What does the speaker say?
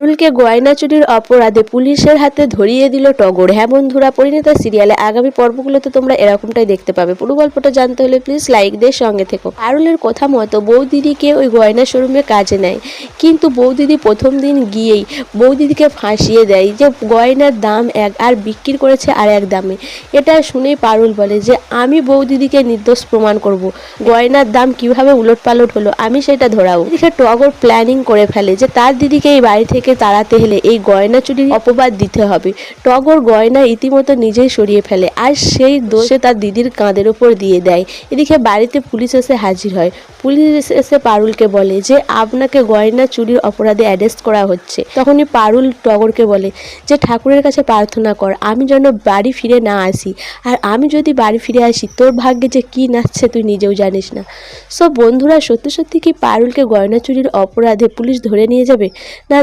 পারুলকে গয়না চুরির অপরাধে পুলিশের হাতে ধরিয়ে দিল টগর। হ্যাঁ বন্ধুরা পরিণীতা সিরিয়ালে আগামী পর্বগুলোতে তোমরা এরকমটাই দেখতে পাবে। পুরো গল্পটা জানতে হলে প্লিজ লাইক দিয়ে সঙ্গে থেকো। পারুলের কথা মতো বৌদিদিকে ওই গয়না শোরুমে কাজে নেয়। কিন্তু বৌদিদি প্রথম দিন গিয়েই বৌদিদিকে ফাঁসিয়ে দেয় যে গয়নার দাম এক আর বিক্রি করেছে আর এক দামে। এটা শুনেই পারুল বলে যে, আমি বৌদিদিকে নির্দোষ প্রমাণ করব। গয়নার দাম কীভাবে উলট পালট হলো? আমি সেটা ধরাবো এদিকে টগর প্ল্যানিং করে ফেলে যে, তার দিদিকে এই বাড়ি থেকে তাড়াতে হলে এই গয়না চুরির অপবাদ দিতে হবে। টগর গয়না ইতিমতো নিজেই সরিয়ে ফেলে আর সেই দোষে তার দিদির কাঁধের ওপর দিয়ে দেয়। এদিকে বাড়িতে পুলিশ এসে হাজির হয়। পুলিশ এসে পারুলকে বলে যে, আপনাকে গয়না চুরির অপরাধে অ্যারেস্ট করা হচ্ছে। তখনই পারুল টগরকে বলে যে, ঠাকুরের কাছে প্রার্থনা কর, আমি যেন বাড়ি ফিরে না আসি। আর আমি যদি বাড়ি ফিরে আসি, তোর ভাগ্যে যে কী নাচছে তুই নিজেও জানিস না। সো বন্ধুরা, সত্যি সত্যি কি পারুলকে গয়না চুরির অপরাধে পুলিশ ধরে নিয়ে যাবে? না